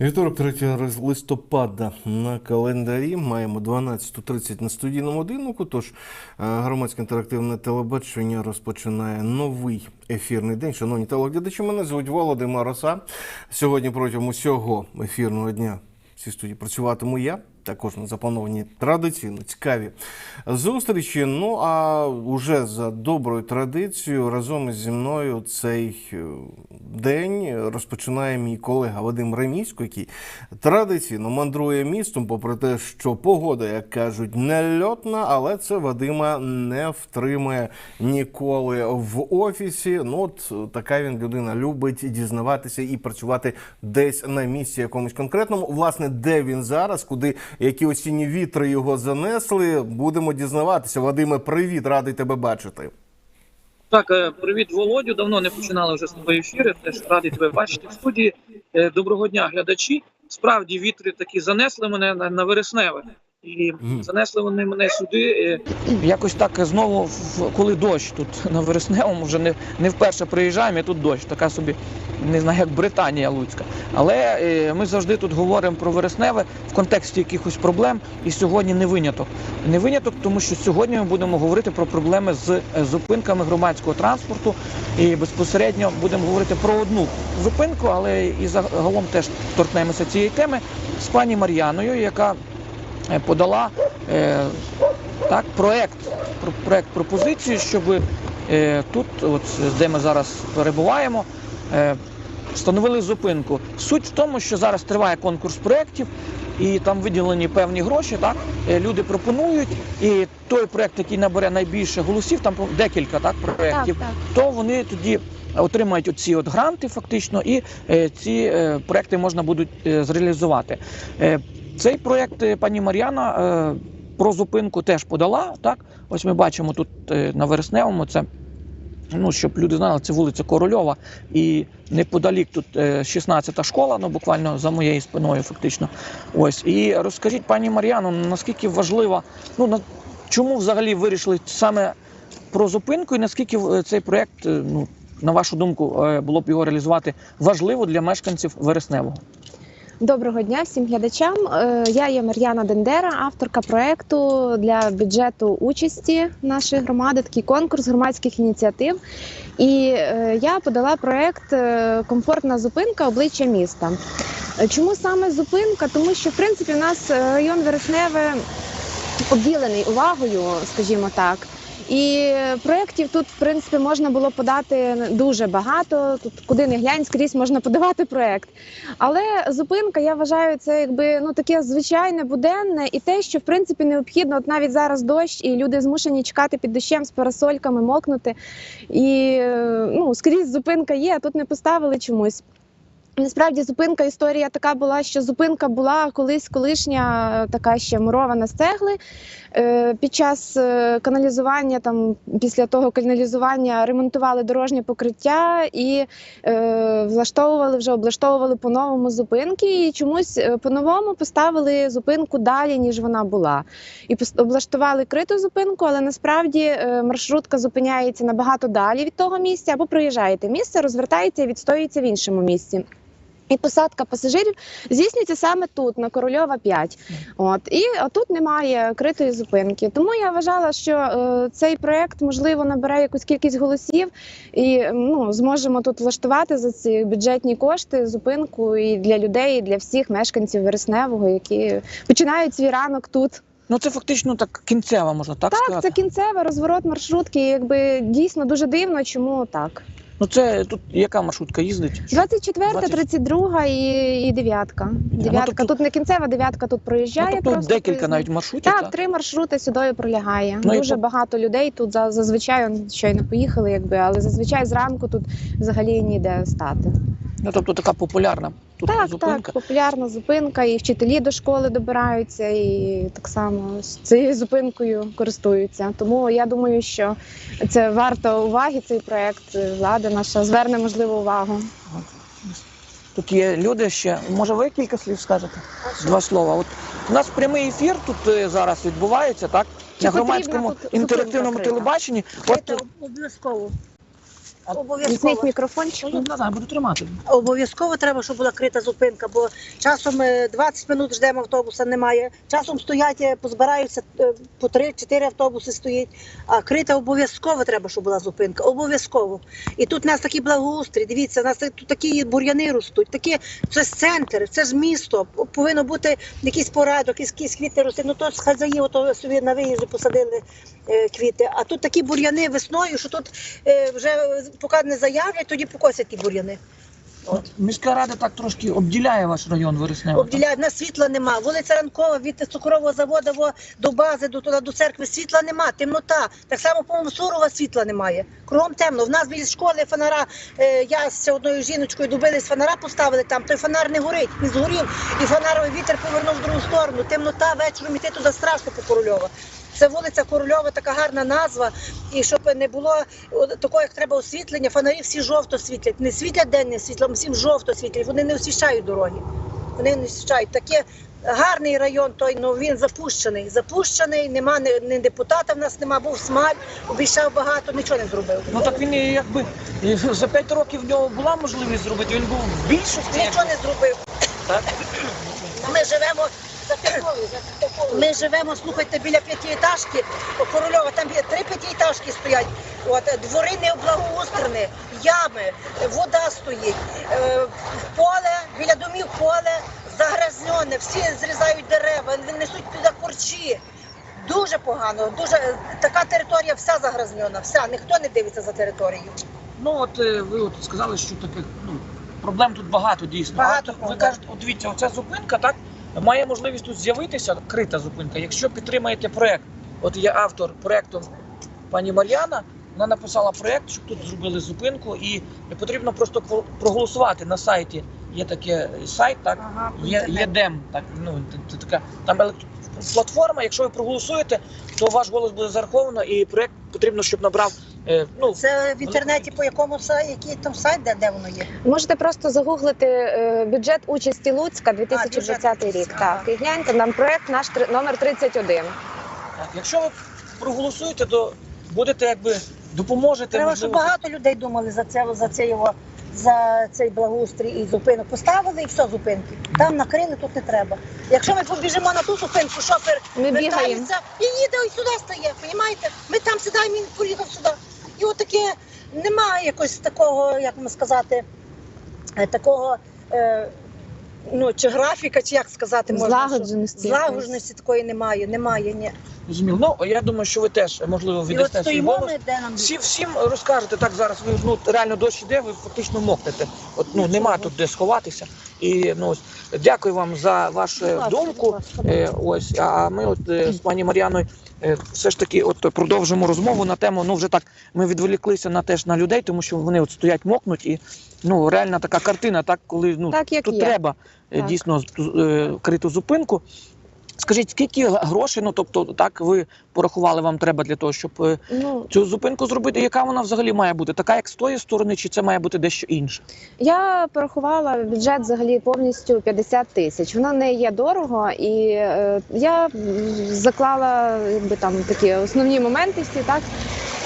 Вівторок, 3 листопада на календарі. Маємо 12.30 на студійному годиннику. Тож е, громадське інтерактивне телебачення розпочинає новий ефірний день. Шановні телеглядачі, мене звуть Володимир Роса. Сьогодні протягом усього ефірного дня в цій студії працюватиму я. Також заплановані традиційно цікаві зустрічі. Ну а уже за доброю традицією разом зі мною цей е, день розпочинає мій колега Вадим Ремісько, який традиційно мандрує містом, попри те, що погода, як кажуть, нельотна, але це Вадима не втримає ніколи в офісі. Ну от така він людина любить дізнаватися і працювати десь на місці якомусь конкретному. Власне, де він зараз, куди які осінні вітри його занесли, будемо дізнаватися. Вадиме, привіт, радий тебе бачити. Так, е, привіт, Володю. Давно не починали вже з тобою ефіри. Теж радий тебе бачити в студії. Е, Доброго дня, глядачі. Справді вітри такі занесли мене на вересневе. І занесли вони мене сюди. е, Якось так знову, в- коли дощ тут на вересневому, вже не, не вперше приїжджаємо, і тут дощ, така собі, не знаю, як Британія Луцька. Але е, ми завжди тут говоримо про вересневе в контексті якихось проблем, і сьогодні не виняток. Не виняток, тому що сьогодні ми будемо говорити про проблеми з е, зупинками громадського транспорту. І безпосередньо будемо говорити про одну зупинку, але і загалом теж торкнемося цієї теми з пані Мар'яною, яка подала е, так, проект, про- проект пропозиції, щоб е, тут, от де ми зараз перебуваємо, е, встановили зупинку. Суть в тому, що зараз триває конкурс проєктів, і там виділені певні гроші. Так Е, люди пропонують, і той проєкт, який набере найбільше голосів, там декілька так проєктів, Так, так. то вони тоді отримають оці от гранти, фактично, і е, ці е, проекти можна будуть е, зреалізувати. Е, цей проєкт е, пані Мар'яна е, про зупинку теж подала. Так, ось ми бачимо тут е, на вересневому це. Ну, щоб люди знали, це вулиця Корольова, і неподалік тут е, 16-та школа, ну буквально за моєю спиною, фактично. Ось і розкажіть, пані Мар'яно, наскільки важлива, ну на чому взагалі вирішили саме про зупинку, і наскільки цей проект, е, ну на вашу думку, було б його реалізувати важливо для мешканців Вересневого? Доброго дня всім глядачам. Е, Я є Мар'яна Дендера, авторка проекту для бюджету участі нашої громади. Такий конкурс громадських ініціатив. І е, я подала проект е, Комфортна зупинка обличчя міста. Чому саме зупинка? Тому що в принципі у нас район Вересневе обділений увагою, скажімо так. І проєктів тут, в принципі, можна було подати дуже багато. Тут куди не глянь, скрізь можна подавати проєкт. Але зупинка, я вважаю, це якби ну таке звичайне, буденне, і те, що в принципі необхідно. От навіть зараз дощ, і люди змушені чекати під дощем з парасольками, мокнути. І ну скрізь зупинка є, а тут не поставили чомусь. Насправді зупинка історія така була, що зупинка була колись колишня е, така ще мурована з цегли. Е, Під час е, каналізування, там після того каналізування ремонтували дорожнє покриття і е, влаштовували вже облаштовували по-новому зупинки. І чомусь по-новому поставили зупинку далі, ніж вона була. І облаштували криту зупинку, але насправді маршрутка зупиняється набагато далі від того місця, або проїжджаєте місце, розвертається і відстоюється в іншому місці. І посадка пасажирів здійснюється саме тут, на Корольова 5. От і тут немає критої зупинки. Тому я вважала, що е, цей проект можливо набере якусь кількість голосів, і ну зможемо тут влаштувати за ці бюджетні кошти зупинку і для людей, і для всіх мешканців Вересневого, які починають свій ранок тут. Ну це фактично так кінцева, можна так, Так, сказати. це кінцеве розворот маршрутки. Якби дійсно дуже дивно, чому так. Ну це тут яка маршрутка їздить? 24, 20. 32 і, і дев'ятка. Дев'ятка тобто- тут не кінцева, дев'ятка тут Ну, проїжджає. тобто просто декілька проїзна. навіть маршрутів. Так, так? три маршрути сюди пролягає. Ну, Дуже по- багато людей тут за- зазвичай он щойно поїхали, якби, але зазвичай зранку тут взагалі ніде стати. Ну тобто така популярна тут так, зупинка. так, популярна зупинка, і вчителі до школи добираються, і так само з цією зупинкою користуються. Тому я думаю, що це варто уваги. Цей проект влада наша зверне можливо увагу. Тут є люди ще. Може, ви кілька слів скажете? Два слова. От у нас прямий ефір тут е, зараз відбувається, так? Чи На громадському інтерактивному телебаченні. От обов'язково. Обов'язково. Візьміть мікрофончик. Ну, не буду тримати. Обов'язково треба, щоб була крита зупинка, бо часом е, 20 минут ждемо автобуса, немає. Часом стоять, е, позбираються е, по 3-4 автобуси стоять. А крита обов'язково треба, щоб була зупинка. Обов'язково. І тут у нас такі благоустрій. Дивіться, у нас тут такі бур'яни ростуть. Такі це ж центр, це ж місто. Повинно бути якийсь порадок, якісь квіти рости. Ну то хазяї ото собі на виїзді посадили квіти. А тут такі бур'яни весною, що тут е, вже е, поки не заявлять, тоді покосять ті бур'яни. От міська рада так трошки обділяє ваш район Вересневий. Обділяють, в нас світла нема. Вулиця Ранкова від цукрового заводу до бази, до, туди, до церкви світла нема, темнота. Так само, по-моєму, Сурова світла немає. Кругом темно. В нас біля школи фонара, е, я з одною жіночкою добились фонара, поставили там, той фонар не горить, він згорів, і фонаровий вітер повернув в другу сторону. Темнота вечором іти туди страшно по Корольова. Це вулиця Корольова, така гарна назва. І щоб не було такого, як треба освітлення, фонарі всі жовто світлять. Не світлять денним світлом, всім жовто світлять. Вони не освіщають дороги. Вони не освіщають. Таке гарний район, той ну він запущений. Запущений, нема ні, ні депутата в нас нема, був смаль, обіцяв багато, нічого не зробив. Ну так він якби за 5 років в нього була можливість зробити. Він був в більшості. Нічого не зробив. Так? Ми живемо. Ми живемо, слухайте, біля п'ятиэтажки Корольова, там є три п'ятиэтажки стоять. От, двори не ями, вода стоїть. Е, поле, біля домів поле загрязнене, всі зрізають дерева, несуть туди корчі. Дуже погано, дуже така територія вся загрязнена, вся, ніхто не дивиться за територією. Ну от е, ви от сказали, що таких ну проблем тут багато дійсно. Багато от ви кажете, от дивіться, оця зупинка так має можливість тут з'явитися, крита зупинка. Якщо підтримаєте проект, от є автор проекту пані Мар'яна. Вона написала проект, щоб тут зробили зупинку, і потрібно просто про- проголосувати на сайті. Є таке сайт, так Ага, є, є дем, так ну така там елект- платформа. Якщо ви проголосуєте, то ваш голос буде зараховано, і проект потрібно, щоб набрав ну Це в інтернеті по якому сайті, який там сайт, де, де воно є? Можете просто загуглити е, бюджет участі Луцька 2020 бюджет рік. Луцька, Так, і гляньте нам проект наш номер 31. Так, якщо ви проголосуєте, то будете якби допоможете. Треба, щоб багато людей думали за це, за це його, за цей благоустрій і зупинок. Поставили і все, зупинки. Там накрили, тут не треба. Якщо ми побіжимо на ту зупинку, шофер Ми бігаємо. і їде ось сюди стає. Понімаєте? Ми там сідаємо, він поїхав сюди. І от таке немає якось такого, як вам сказати, е, такого. Е, Ну, чи графіка, чи як сказати, можна що- Злагодженості. злагодженості такої немає, немає. Ні. Зрозуміло. Ну я думаю, що ви теж можливо віддасте свій голос. де нам всім розкажете так зараз. Ви ну реально дощ іде, ви фактично мокнете. От ну нема тут де сховатися. І ну ось дякую вам за вашу думку. Е, ось а ми, от е, з пані Мар'яною, все ж таки, от продовжимо розмову на тему. Ну вже так ми відволіклися на теж на людей, тому що вони от стоять, мокнуть, і ну реальна така картина, так коли ну Так, як тут є. треба е, Так. дійсно е, криту зупинку. Скажіть, скільки грошей, ну тобто, так ви порахували, вам треба для того, щоб е, Ну, цю зупинку зробити? Яка вона взагалі має бути? Така, як з тої сторони, чи це має бути дещо інше? Я порахувала бюджет взагалі повністю 50 тисяч. Воно не є дорого, і е, я заклала якби там такі основні моменти всі, так.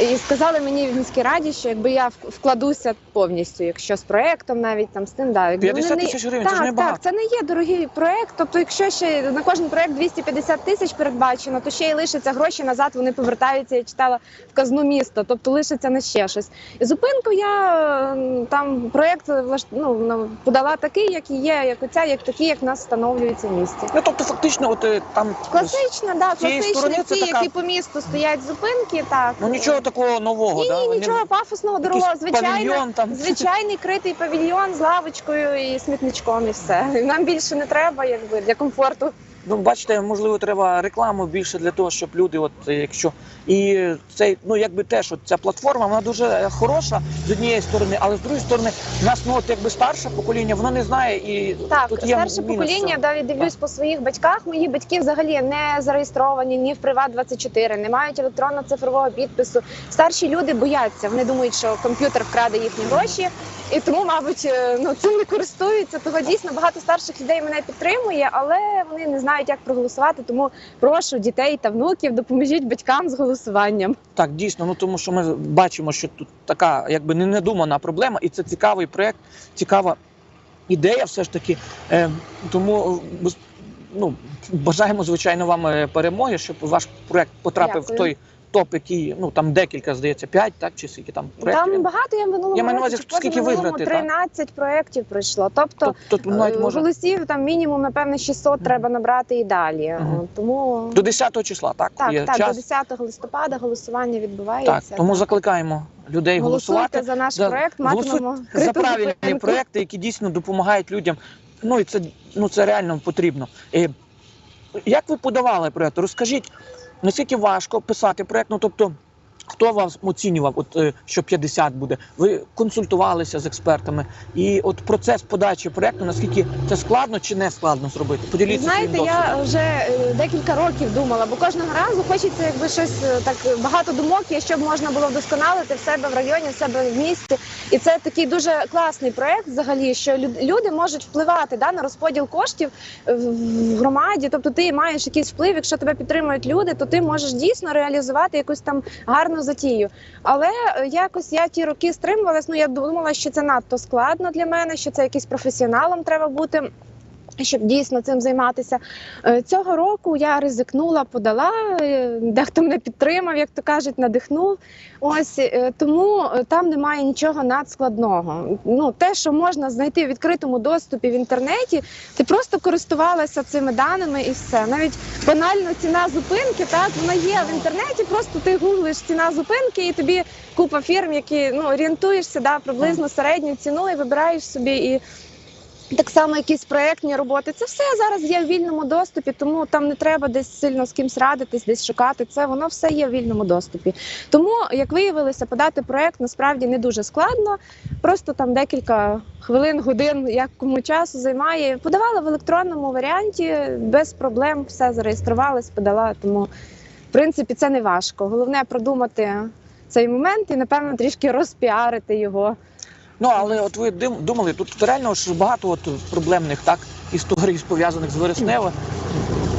І сказали мені в міській раді, що якби я вкладуся повністю, якщо з проектом, навіть там з тим, да, якби 50 тисяч гривень, це ж так, небагато. так, це не є дорогий проект. Тобто, якщо ще на кожен проект 250 тисяч передбачено, то ще й лишиться гроші назад. Вони повертаються. Я читала в казну міста, тобто лишиться на ще щось. І зупинку я там проект влаш- ну, подала такий, як і є, як оця, як такі, як в нас встановлюється в місті. Ну тобто, фактично, от е, там Класична, да, класичні ці, така- які по місту стоять зупинки, так. ну нічого такого нового, Ні, да? ні, нічого пафосного, дорогого, звичайно. там. Звичайний критий павільйон з лавочкою і смітничком, і все. Нам більше не треба, якби для комфорту. Ну, бачите, можливо, треба рекламу більше для того, щоб люди, от якщо і цей, ну якби теж от ця платформа, вона дуже хороша з однієї сторони, але з другої сторони, в нас ну от якби старше покоління, воно не знає і Так, тут є старше мінус покоління, цього. да, дивлюсь по своїх батьках. Мої батьки взагалі не зареєстровані ні в Приват 24 не мають електронно-цифрового підпису. Старші люди бояться. Вони думають, що комп'ютер вкраде їхні гроші, і тому, мабуть, е, ну цим не користуються. Того дійсно багато старших людей мене підтримує, але вони не знають. як проголосувати. Тому прошу дітей та внуків, допоможіть батькам з голосуванням. Так, дійсно, ну тому що ми бачимо, що тут така якби не недумана проблема, і це цікавий проект, цікава ідея, все ж таки. Е, тому е, ну, бажаємо, звичайно, вам е, перемоги, щоб ваш проект потрапив Дякую. в той топ, який ну там декілька, здається, п'ять, так чи скільки там проєктів. Там багато я минулому Я маю на увазі, скільки виграти, так? 13 проєктів пройшло. Тобто Тобто навіть може голосів там мінімум, напевне, 600 Мгм. треба набрати і далі. Мгм. От, Тому до 10 числа, так? так, Є так, час. до 10 листопада голосування відбувається. Так, тому закликаємо людей Голосуйте голосувати. за наш Да, проект, матимемо за правильні зупинку. проекти, які дійсно допомагають людям. Ну і це ну це реально потрібно. Е, як ви подавали проект? Розкажіть, наскільки важко писати проект? Ну тобто, хто вас оцінював, от е, що 50 буде? Ви консультувалися з експертами, і от процес подачі проекту, наскільки це складно чи не складно зробити? Поділіться Знаєте, я вже е, декілька років думала, бо кожного разу хочеться якби щось е, так багато думок є, щоб можна було вдосконалити в себе в районі, в себе в місті. І це такий дуже класний проект, взагалі, що люди можуть впливати да, на розподіл коштів в громаді. Тобто ти маєш якийсь вплив, якщо тебе підтримують люди, то ти можеш дійсно реалізувати якусь там гарну затію. Але е, якось я ті роки стримувалась. Ну я думала, що це надто складно для мене, що це якийсь професіоналом треба бути. Щоб дійсно цим займатися Е, цього року, я ризикнула, подала. е, Дехто мене підтримав, як то кажуть, надихнув. Ось е, тому там немає нічого надскладного. Ну те, що можна знайти в відкритому доступі в інтернеті, ти просто користувалася цими даними і все. Навіть банально ціна зупинки, так вона є в інтернеті. Просто ти гуглиш ціна зупинки, і тобі купа фірм, які ну орієнтуєшся, да, приблизно середню ціну і вибираєш собі і. Так само якісь проєктні роботи. Це все зараз є в вільному доступі, тому там не треба десь сильно з кимсь радитись, десь шукати це. Воно все є в вільному доступі. Тому, як виявилося, подати проєкт насправді не дуже складно. Просто там декілька хвилин, годин, як кому часу займає. Подавала в електронному варіанті без проблем, все зареєструвалась, подала. Тому, в принципі, це не важко. Головне продумати цей момент і, напевно, трішки розпіарити його. Ну але от ви думали, тут реально ж багато от проблемних так історій пов'язаних з Вереснева.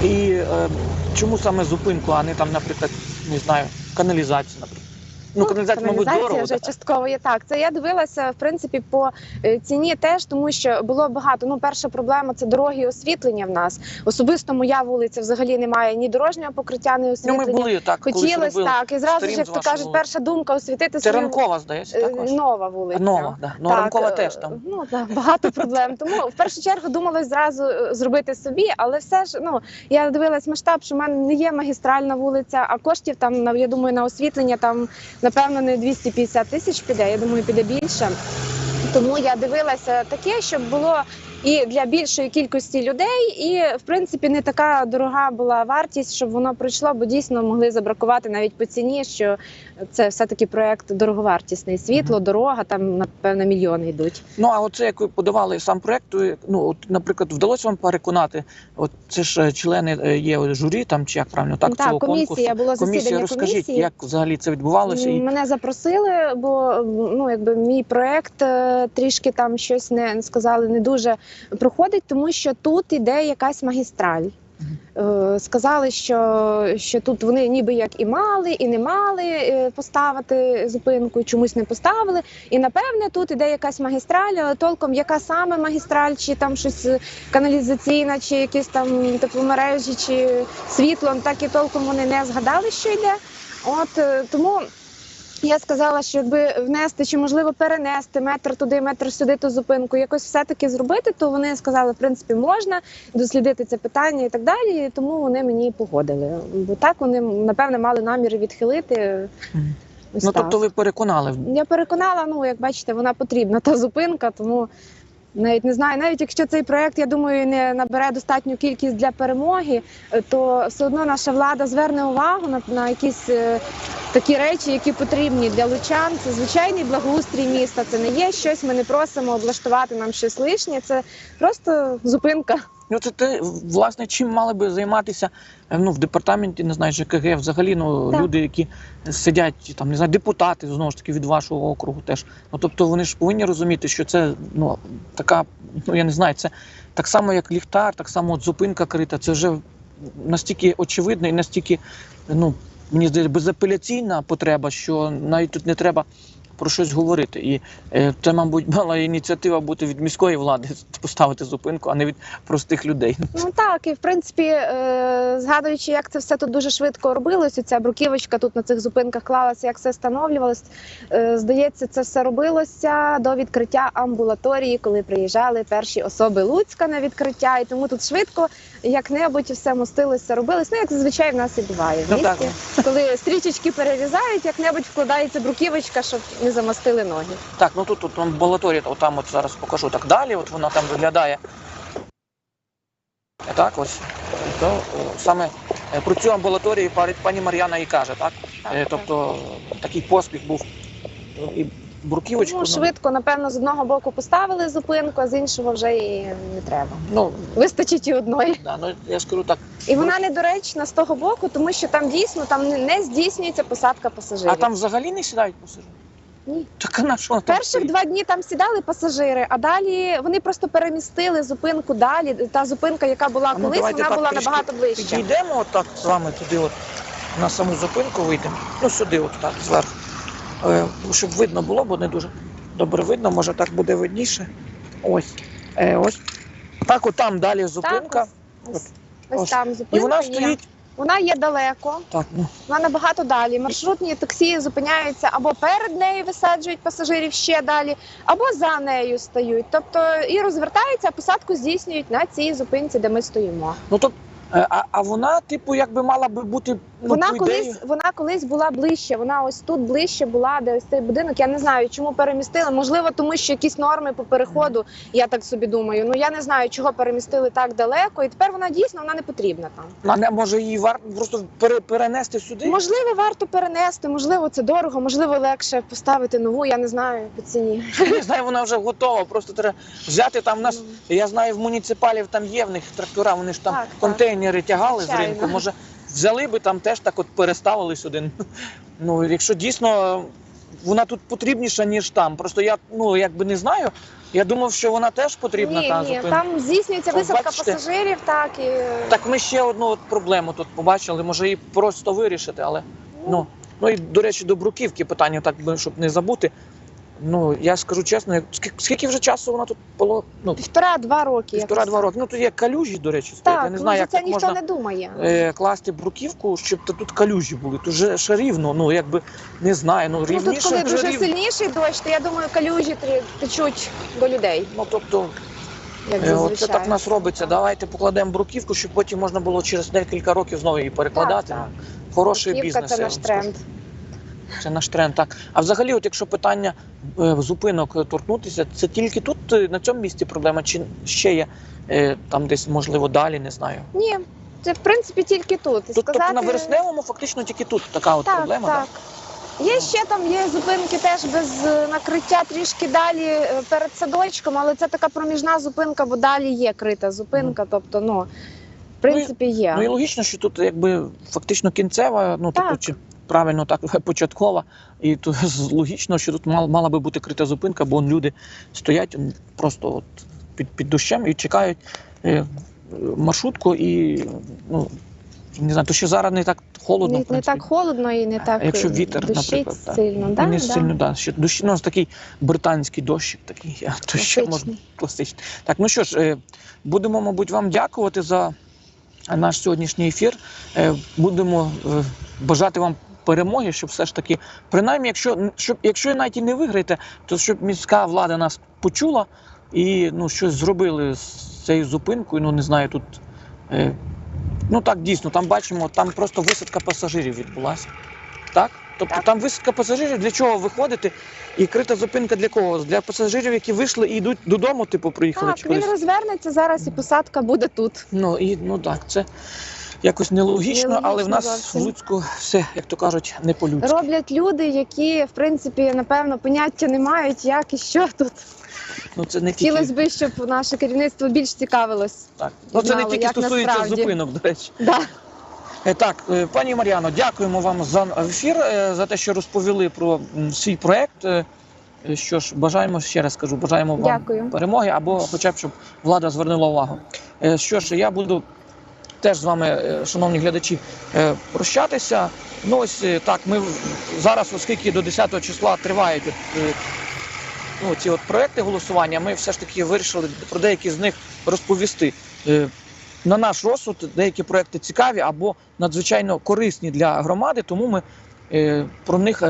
І е, чому саме зупинку, а не там, наприклад, не знаю, каналізацію, наприклад. Ну, каналізація, мабуть, каналізація дорого. вже так? частково є так. Це я дивилася в принципі по е, ціні теж, тому що було багато. Ну, перша проблема це дороги і освітлення в нас. Особисто моя вулиця взагалі не має ні дорожнього покриття, ні Ну, ми були так, робили. так, і зразу ж, як то кажуть, вулиці. перша думка освітити Це свою ранкова, здається, е, також. нова вулиця. Нова, да. Ну, Так, ранкова е, теж там. Ну так, багато проблем. Тому в першу чергу думала зразу зробити собі, але все ж ну я дивилась масштаб, що в мене не є магістральна вулиця, а коштів там я думаю на освітлення там напевно не 250 тисяч піде. Я думаю, піде більше. Тому я дивилася таке, щоб було і для більшої кількості людей, і в принципі не така дорога була вартість, щоб воно пройшло, бо дійсно могли забракувати навіть по ціні, що це все таки проект дороговартісний. Світло, дорога там напевно мільйони йдуть. Ну а оце як ви подавали сам проект, ну от, наприклад, вдалося вам переконати. От це ж е, члени е, є журі, там чи як правильно так, цього комісія конкурсу. було Комісія, засідання розкажіть, комісії. як взагалі це відбувалося, і Мене запросили, бо ну якби мій проект е, трішки там щось не сказали, не дуже проходить, тому що тут іде якась магістраль. Е, Сказали, що, що тут вони ніби як і мали, і не мали е, поставити зупинку, чомусь не поставили. І напевне тут іде якась магістраль, але толком яка саме магістраль, чи там щось каналізаційна, чи якісь там тепломережі, чи світло, так і толком вони не згадали, що йде. От е, тому я сказала, що якби внести чи можливо перенести метр туди, метр сюди ту зупинку, якось все-таки зробити, то вони сказали, в принципі, можна дослідити це питання і так далі. Тому вони мені погодили. Бо так вони напевне мали намір відхилити. Ось ну так. тобто ви переконали. Я переконала, ну як бачите, вона потрібна та зупинка, тому навіть не знаю, навіть якщо цей проект, я думаю, не набере достатню кількість для перемоги, е, то все одно наша влада зверне увагу на, на якісь е, такі речі, які потрібні для лучан. Це звичайний благоустрій міста. Це не є щось. Ми не просимо облаштувати нам щось лишнє. Це просто зупинка. Ну, це те, власне, чим мали би займатися е, ну, в департаменті, не знаю, ЖКГ, взагалі ну, Так. люди, які сидять, там, не знаю, депутати, знову ж таки, від вашого округу теж. Ну, тобто вони ж повинні розуміти, що це ну, така, ну я не знаю, це так само, як ліхтар, так само от зупинка крита, це вже настільки очевидно і настільки, ну, мені здається, безапеляційна потреба, що навіть тут не треба про щось говорити. І е, це, мабуть, мала ініціатива бути від міської влади поставити зупинку, а не від простих людей. Ну так, і в принципі, е, згадуючи, як це все тут дуже швидко робилось, ця бруківочка тут на цих зупинках клалася, як все встановлювалось. Е, здається, це все робилося до відкриття амбулаторії, коли приїжджали перші особи Луцька на відкриття. І тому тут швидко як-небудь все мостилося, робилось. Ну як зазвичай в нас і буває в Ну, місті. Коли стрічечки перерізають, як-небудь вкладається бруківочка, щоб не замостили ноги. Так, ну тут, тут амбулаторія, от там от зараз покажу так далі, от вона там виглядає. Так, ось. То, саме е, про цю амбулаторію пані Мар'яна і каже, так? Е, Тобто е, такий поспіх був. І бруківочку. Ну, швидко, напевно, з одного боку поставили зупинку, а з іншого вже і не треба. Ну, Вистачить і одної. да, ну, я скажу так. І вона недоречна з того боку, тому що там дійсно там не- не здійснюється посадка пасажирів. А там взагалі не сідають пасажири? Ні. Так а на що там Перших стоїть? два дні там сідали пасажири, а далі вони просто перемістили зупинку далі. Та зупинка, яка була А ну, колись, давайте вона так була трішки набагато ближче. Підійдемо отак з вами туди, от, на саму зупинку вийдемо. Ну, сюди, от так, зверху. Е, щоб видно було, бо не дуже добре видно, може так буде видніше. Ось. Е, ось. Так, от там далі зупинка. Так, ось, ось, ось Ось. там І вона є. стоїть. Вона є далеко, Так, ну, вона набагато далі. Маршрутні таксі зупиняються або перед нею висаджують пасажирів ще далі, або за нею стають. Тобто і розвертаються, а посадку здійснюють на цій зупинці, де ми стоїмо. ну тобто, а, а вона, типу, якби мала би бути. Ну, вона ідеї- колись вона колись була ближче. Вона ось тут ближче була, де ось цей будинок. Я не знаю, чому перемістили. Можливо, тому що якісь норми по переходу. Я так собі думаю. Ну я не знаю, чого перемістили так далеко, і тепер вона дійсно вона не потрібна там. А не може її варто просто пере- перенести сюди? Можливо, варто перенести, можливо, це дорого, можливо, легше поставити нову. Я не знаю по ціні. Не знаю, вона вже готова. Просто треба взяти там. У нас я знаю, в муніципалів там є в них трактора. Вони ж там Так, так. контейнери тягали з ринку. Може, взяли би там теж так, от переставили сюди. Ну, якщо дійсно вона тут потрібніша, ніж там. Просто я ну якби не знаю. Я думав, що вона теж потрібна ні, та ні, зупинка. там здійснюється О, висадка бачите? пасажирів, так і Так ми ще одну от проблему тут побачили. Може її просто вирішити, але ну ну і до речі, до бруківки питання, так би щоб не забути. Ну я скажу чесно, як- скільки, скільки вже часу вона тут було? Ну півтора-два роки. півтора-два роки. Ну тут є калюжі, до речі, стоять. Так, Я не знаю, як це так ніхто можна не думає. е, класти бруківку, щоб та тут калюжі були. Тут же ще рівно, ну якби не знаю, ну Ну, рівніше тут, коли вже дуже рівно. сильніший дощ, то я думаю, калюжі трі- течуть до людей, Ну тобто, як е, зазвичай. оце так в нас робиться. Давайте покладемо бруківку, щоб потім можна було через декілька років знову її перекладати. Так, Хороший Бруківка бізнес. це я наш вам скажу. тренд. Це наш тренд. Так. А взагалі, от якщо питання е, зупинок е, торкнутися, це тільки тут е, на цьому місці проблема, чи ще є там десь можливо далі, не знаю. Ні, це в принципі тільки тут. Тут тобто на вересневому фактично тільки тут така от так, проблема. так. Є ще там є зупинки теж без накриття трішки далі перед садочком, але це така проміжна зупинка, бо далі є крита зупинка. Тобто, ну в принципі є. Ну і логічно, що тут якби фактично кінцева, ну тобто чи правильно так початкова, і то логічно, що тут мала, мала би бути крита зупинка, бо люди стоять просто от під, під дощем і чекають е, маршрутку і ну. Не знаю, то ще зараз не так холодно. не, не так холодно і не так якщо е, вітер, дощить наприклад, так. сильно. Да, не да. сильно, да. Ще дощ, ну, такий британський дощик, такий, то ще можна Класичний. Так, ну що ж, е, будемо, мабуть, вам дякувати за наш сьогоднішній ефір. Будемо бажати вам перемоги, щоб все ж таки, принаймні, якщо, щоб, якщо навіть і не виграєте, то щоб міська влада нас почула і ну, щось зробили з цією зупинкою. Ну, не знаю, тут. Е, Ну так, дійсно, там бачимо, там просто висадка пасажирів відбулася. Так? Тобто Так. там висадка пасажирів, для чого виходити? І крита зупинка для кого? Для пасажирів, які вийшли і йдуть додому, типу, приїхали Так, чи він кудись. розвернеться зараз і посадка буде тут. Ну і ну так, це якось нелогічно, Нелогічно але в нас зовсім. в Луцьку все, як то кажуть, не по-людськи. Роблять люди, які в принципі напевно поняття не мають, як і що тут. Ну це не тільки Хотілося б, щоб наше керівництво більш цікавилось. так. Ну це не тільки стосується насправді. зупинок, до речі. Да. Е, Так, е, пані Мар'яно, дякуємо вам за ефір, е, за те, що розповіли про свій проект. Що ж, бажаємо ще раз кажу, бажаємо вам Дякую. перемоги або хоча б щоб влада звернула увагу. Що ж, я буду теж з вами, е, шановні глядачі, е, прощатися. Ну ось е, так, ми зараз, оскільки до 10 числа тривають от, ну, ці от проекти голосування, ми все ж таки вирішили про деякі з них розповісти. На наш розсуд деякі проекти цікаві або надзвичайно корисні для громади, тому ми про них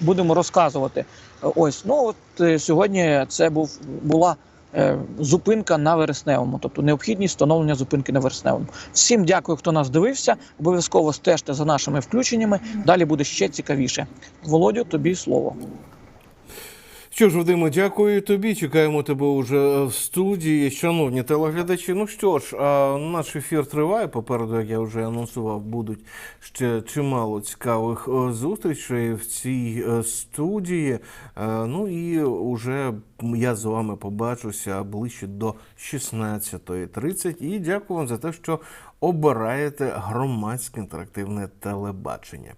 будемо розказувати. Ось, ну от сьогодні це був була зупинка на вересневому, тобто необхідність встановлення зупинки на вересневому. Всім дякую, хто нас дивився. Обов'язково стежте за нашими включеннями. Далі буде ще цікавіше. Володю, тобі слово. Що ж, Вадиме, дякую тобі. Чекаємо тебе уже в студії. Шановні телеглядачі. Ну що ж, наш ефір триває. Попереду, як я вже анонсував, будуть ще чимало цікавих е, зустрічей в цій е, студії. Е, Ну і уже я з вами побачуся ближче до 16.30. І дякую вам за те, що обираєте громадське інтерактивне телебачення.